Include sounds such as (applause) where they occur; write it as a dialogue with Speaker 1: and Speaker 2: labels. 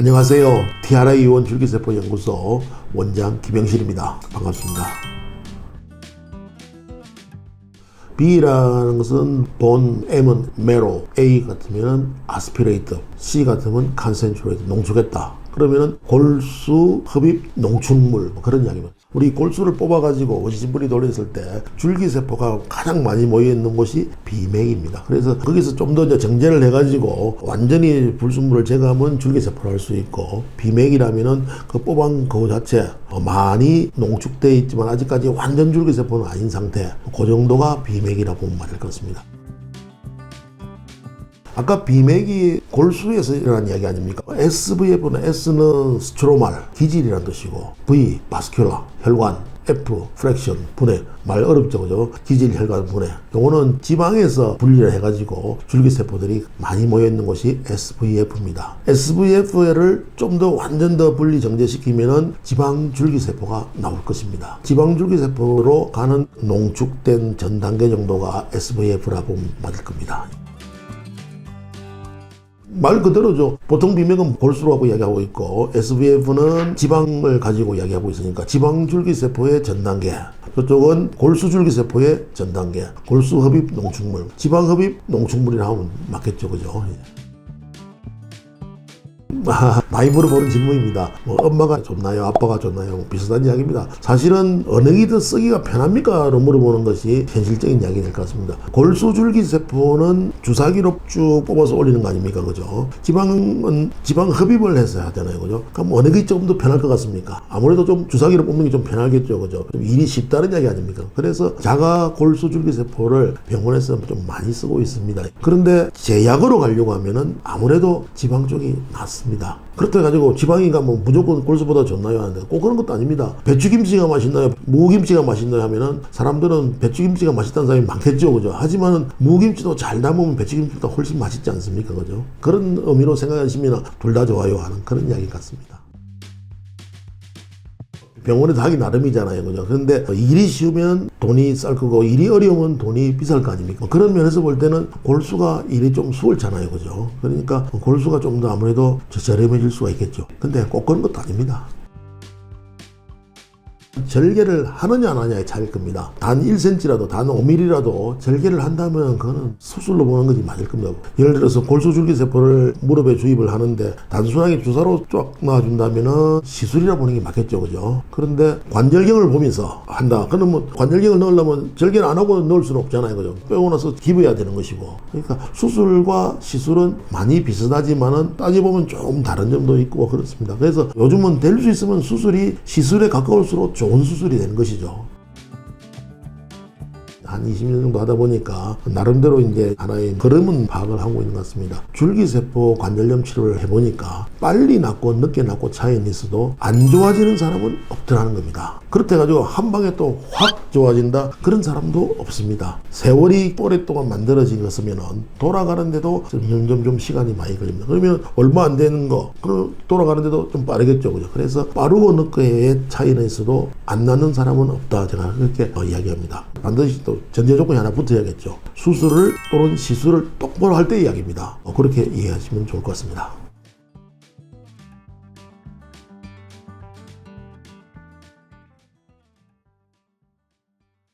Speaker 1: 안녕하세요. TRI 의원 줄기세포 연구소 원장 김영실입니다. 반갑습니다. B라는 것은 본, M은 메로, A 같으면 아스피레이트, C 같으면 컨센트레이트, 농축했다. 그러면은 골수, 흡입, 농축물 뭐 그런 이야기입니다. 우리 골수를 뽑아가지고 원심분이 돌렸을 때 줄기세포가 가장 많이 모여있는 곳이 비맥입니다. 그래서 거기서 좀 더 정제를 해가지고 완전히 불순물을 제거하면 줄기세포를 할 수 있고 비맥이라면은 그 뽑은 그 자체 많이 농축되어 있지만 아직까지 완전 줄기세포는 아닌 상태 그 정도가 비맥이라고 보면 맞을 것 같습니다. 아까 비맥이 골수에서 일어난 이야기 아닙니까? SVF는 S는 스트로말, 기질이라는 뜻이고 V, 바스큘라, 혈관, F, 프랙션, 분해. 말 어렵죠, 그죠? 기질, 혈관, 분해. 요거는 지방에서 분리를 해가지고 줄기세포들이 많이 모여있는 곳이 SVF입니다. SVF를 좀 더 완전 더 분리 정제시키면은 지방 줄기세포가 나올 것입니다. 지방 줄기세포로 가는 농축된 전 단계 정도가 SVF라고 맞을 겁니다. 말 그대로죠. 보통 비맥은 골수라고 이야기하고 있고 SVF는 지방을 가지고 이야기하고 있으니까 지방 줄기세포의 전 단계. 저쪽은 골수 줄기세포의 전 단계. 골수 흡입 농축물. 지방 흡입 농축물이라 하면 맞겠죠, 그죠? (laughs) 아, 나이 물어보는 질문입니다. 뭐 엄마가 좋나요? 아빠가 좋나요? 뭐 비슷한 이야기입니다. 사실은 어느 게더 쓰기가 편합니까? 로 물어보는 것이 현실적인 이야기 될 것 같습니다. 골수줄기 세포는 주사기로 쭉 뽑아서 올리는 거 아닙니까? 그죠? 지방은 지방 흡입을 해서 해야 되나요? 그죠? 그럼 어느 게 조금 더 편할 것 같습니까? 아무래도 좀 주사기로 뽑는 게 좀 편하겠죠. 그죠? 좀 일이 쉽다는 이야기 아닙니까? 그래서 자가 골수줄기 세포를 병원에서 좀 많이 쓰고 있습니다. 그런데 제약으로 가려고 하면은 아무래도 지방 쪽이 낫습니다. 그렇다 가지고 지방이가 뭐 무조건 골수보다 좋나요? 하는데 꼭 그런 것도 아닙니다. 배추김치가 맛있나요? 무김치가 맛있나요? 하면은 사람들은 배추김치가 맛있다는 사람이 많겠죠. 그죠? 하지만 무김치도 잘 담으면 배추김치보다 훨씬 맛있지 않습니까? 그죠? 그런 의미로 생각하시면 둘 다 좋아요 하는 그런 이야기 같습니다. 병원에서 하기 나름이잖아요. 그죠? 그런데 일이 쉬우면 돈이 쌀 거고 일이 어려우면 돈이 비쌀 거 아닙니까? 그런 면에서 볼 때는 골수가 일이 좀 수월잖아요. 그죠? 그러니까 골수가 좀 더 아무래도 저렴해질 수가 있겠죠. 근데 꼭 그런 것도 아닙니다. 절개를 하느냐 안 하냐의 차이일 겁니다. 단 1cm라도 단 5mm라도 절개를 한다면 그거는 수술로 보는 것이 맞을 겁니다. 예를 들어서 골수줄기세포를 무릎에 주입을 하는데 단순하게 주사로 쫙 놔준다면은 시술이라 보는 게 맞겠죠. 그죠? 그런데 관절경을 보면서 한다. 그러면 관절경을 넣으려면 절개를 안 하고 넣을 수는 없잖아요. 그죠? 빼고 나서 기부해야 되는 것이고. 그러니까 수술과 시술은 많이 비슷하지만은 따져보면 조금 다른 점도 있고 그렇습니다. 그래서 요즘은 될 수 있으면 수술이 시술에 가까울수록 좋은 수술이 되는 것이죠. 한 20년 정도 하다 보니까 나름대로 이제 하나의 걸음은 파악을 하고 있는 것 같습니다. 줄기세포 관절염 치료를 해보니까 빨리 낫고 늦게 낫고 차이는 있어도 안 좋아지는 사람은 없더라는 겁니다. 그렇다 해가지고 한 방에 또 확 좋아진다 그런 사람도 없습니다. 세월이 오랫동안 만들어진 것이면은 돌아가는데도 점점 좀 시간이 많이 걸립니다. 그러면 얼마 안 되는 거 돌아가는데도 좀 빠르겠죠, 그죠? 그래서 빠르고 늦게의 차이는 있어도 안 낫는 사람은 없다 제가 그렇게 어, 이야기합니다. 반드시 또 전제 조건이 하나 붙어야겠죠. 수술을 또는 시술을 똑바로 할 때 이야기입니다. 어, 그렇게 이해하시면 좋을 것 같습니다.